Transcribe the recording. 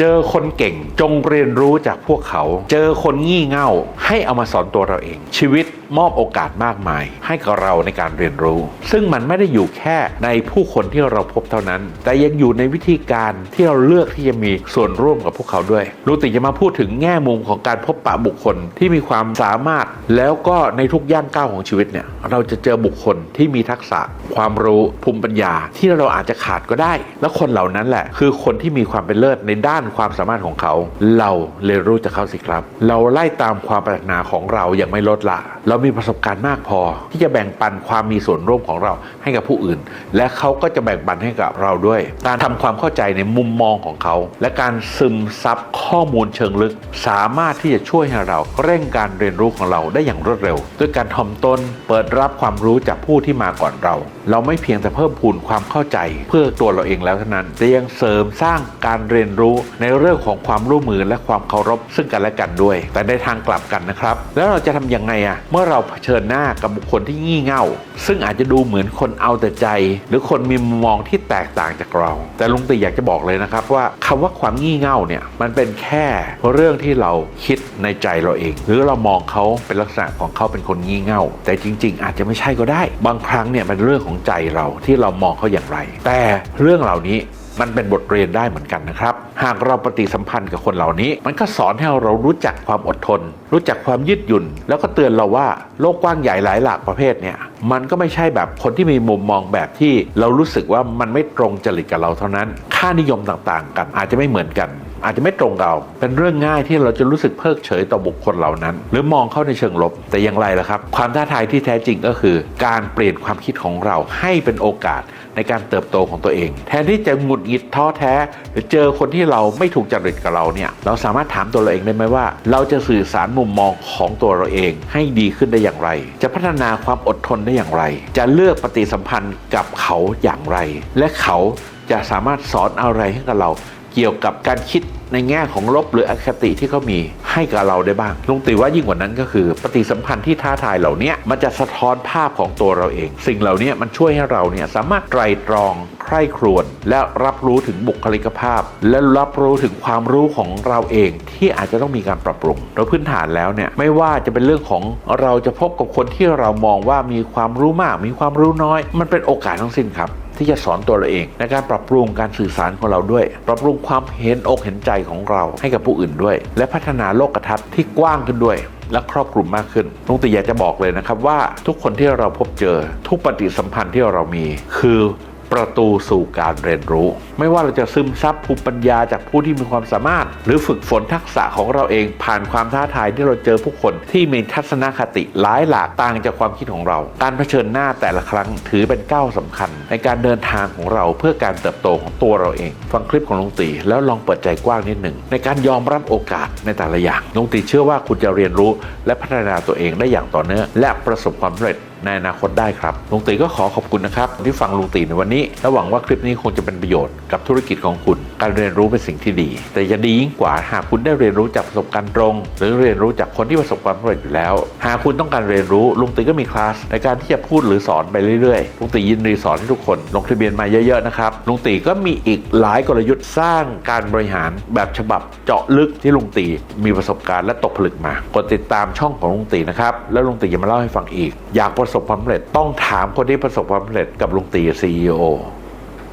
เจอคนเก่งจงเรียนรู้จากพวกเขา เจอคนงี่เง่า ให้เอามาสอนตัวเราเอง ชีวิตมอบโอกาสมากมาย ให้กับเราในการเรียนรู้ ซึ่งมันไม่ได้อยู่แค่ในผู้คนที่เราพบเท่านั้น แต่ยังอยู่ในวิธีการที่เราเลือกที่จะมีส่วนร่วมกับพวกเขาด้วยลูติจะมาพูดถึงแง่มุมของการพบปะบุคคลที่มีความสามารถ แล้วก็ในทุกย่างก้าวของชีวิตเนี่ยเราจะเจอบุคคลที่มีทักษะ ความรู้ภูมิปัญญา ที่เราอาจจะขาดก็ได้ แล้วคนเหล่านั้นแหละ คือคนที่มีความเป็นเลิศในด้านความสามารถของเขา เราเรียนรู้จากเขาสิครับ เราไล่ตามความปรารถนาของเราอย่างไม่ลดละ เรามีประสบการณ์มากพอ ที่จะแบ่งปันความมีส่วนร่วมของเราให้กับผู้อื่น และเขาก็จะแบ่งปันให้กับเราด้วย การทำความเข้าใจในมุมมองของเขา และการซึมซับข้อมูลเชิงลึก สามารถที่จะช่วยให้เราเร่งการเรียนรู้ของเราได้อย่างรวดเร็ว ด้วยการถ่อมตนเปิดรับความรู้จากผู้ที่มาก่อนเรา เราไม่เพียงแต่เพิ่มพูนความเข้าใจ เพื่อตัวเราเองแล้วเท่านั้นแต่ยังเสริมสร้างการเรียนรู้ในเรื่องของความร่วมมือและความเคารพซึ่งกันและกันด้วย แต่ในทางกลับกันนะครับ แล้วเราจะทำยังไงอะเมื่อเราเผชิญหน้ากับบุคคลที่งี่เง่า ซึ่งอาจจะดูเหมือนคนเอาแต่ใจ หรือคนมีมุมมองที่แตกต่างจากเรา แต่ลุงตีอยากจะบอกเลยนะครับว่าคำว่าความงี่เง่าเนี่ยมันเป็นแค่เรื่องที่เราคิดในใจเราเอง หรือเรามองเขาเป็นลักษณะของเขาเป็นคนงี่เง่า แต่จริง ๆ อาจจะไม่ใช่ก็ได้ บางครั้งเนี่ยเป็นเรื่องของใจเราที่เรามองเขาอย่างไร แต่เรื่องเหล่านี้ มันเป็นบทเรียนได้เหมือนกันนะครับ หากเราปฏิสัมพันธ์กับคนเหล่านี้ มันก็สอนให้เรารู้จักความอดทน รู้จักความยืดหยุ่น แล้วก็เตือนเราว่าโลกกว้างใหญ่หลายหลากประเภทเนี่ยมันก็ไม่ใช่แบบคนที่มีมุมมองแบบที่เรารู้สึกว่ามันไม่ตรงจริตกับเราเท่านั้น ค่านิยมต่างๆ กันอาจจะไม่เหมือนกัน อาจจะไม่ตรงเราเป็นเรื่องง่ายที่เราจะรู้สึกเพิกเฉยต่อบุคคลเหล่านั้น หรือมองเข้าในเชิงลบ แต่อย่างไรล่ะครับ ความท้าทายที่แท้จริงก็คือ การเปลี่ยนความคิดของเราให้เป็นโอกาสในการเติบโตของตัวเอง แทนที่จะหงุดหงิดท้อแท้ หรือเจอคนที่เราไม่ถูกจริตกับเราเนี่ยเราสามารถถามตัวเราเองได้ไหมว่า เราจะสื่อสารมุมมองของตัวเราเอง ให้ดีขึ้นได้อย่างไร จะพัฒนาความอดทนได้อย่างไร จะเลือกปฏิสัมพันธ์กับเขาอย่างไร และเขาจะสามารถสอนอะไรให้กับเรา เกี่ยวกับการคิดในแง่ของลบหรืออคติที่เขามีให้กับเราได้บ้างลุงตีว่ายิ่งกว่านั้นก็คือ ปฏิสัมพันธ์ที่ท้าทายเหล่านี้มันจะสะท้อนภาพของตัวเราเอง สิ่งเหล่านี้มันช่วยให้เราเนี่ยสามารถไตรตรองใคร่ครวญและรับรู้ถึงบุคลิกภาพ และรับรู้ถึงความรู้ของเราเองที่อาจจะต้องมีการปรับปรุงโดยพื้นฐานแล้วเนี่ยไม่ว่าจะเป็นเรื่องของเราจะพบกับคนที่เรามองว่ามีความรู้มาก มีความรู้น้อย มันเป็นโอกาสทั้งสิ้นครับ ที่จะสอนตัวเราเอง ในการปรับปรุงการสื่อสารของเราด้วย ปรับปรุงความเห็นอกเห็นใจของเราให้กับผู้อื่นด้วย และพัฒนาโลกทัศน์ที่กว้างขึ้นด้วยและครอบคลุมมากขึ้นลุงตีอยากจะบอกเลยนะครับว่าทุกคนที่เราพบเจอ ทุกปฏิสัมพันธ์ที่เรามี คือประตูสู่การเรียนรู้ ไม่ว่าเราจะซึมซับภูมิปัญญาจากผู้ที่มีความสามารถ หรือฝึกฝนทักษะของเราเองผ่านความท้าทายที่เราเจอผู้คนที่มีทัศนคติหลายหลากต่างจากความคิดของเรา การเผชิญหน้าแต่ละครั้งถือเป็นก้าวสำคัญ ในการเดินทางของเราเพื่อการเติบโตของตัวเราเอง ฟังคลิปของลุงตีแล้วลองเปิดใจกว้างนิดหนึ่งในการยอมรับโอกาสในแต่ละอย่างลุงตีเชื่อว่าคุณจะเรียนรู้และพัฒนาตัวเองได้อย่างต่อเนื่องและประสบความสำเร็จ ในอนาคตได้ครับลุงตีก็ขอขอบคุณนะครับที่ฟังลุงตีในวันนี้และหวังว่าคลิปนี้คงจะเป็นประโยชน์กับธุรกิจของคุณ การเรียนรู้เป็นสิ่งที่ดี แต่จะดียิ่งกว่าหากคุณได้เรียนรู้จากประสบการณ์ตรง หรือเรียนรู้จากคนที่ประสบความสำเร็จอยู่แล้ว หากคุณต้องการเรียนรู้ลุงตีก็มีคลาสในการที่จะพูดหรือสอนไปเรื่อยๆลุงตียินดีสอนให้ทุกคนลงทะเบียนมาเยอะๆนะครับลุงตีก็มีอีกหลายกลยุทธ์สร้างการบริหารแบบฉบับเจาะลึกที่ลุงตีมีประสบการณ์และตกผลึกมากดติดตามช่องของลุงตีนะครับแล้วลุงตีจะมาเล่าให้ฟังอีกอยากประสสบความสำเร็จต้องถามคนที่ประสบความสำเร็จกับลุงตีซีอีโอ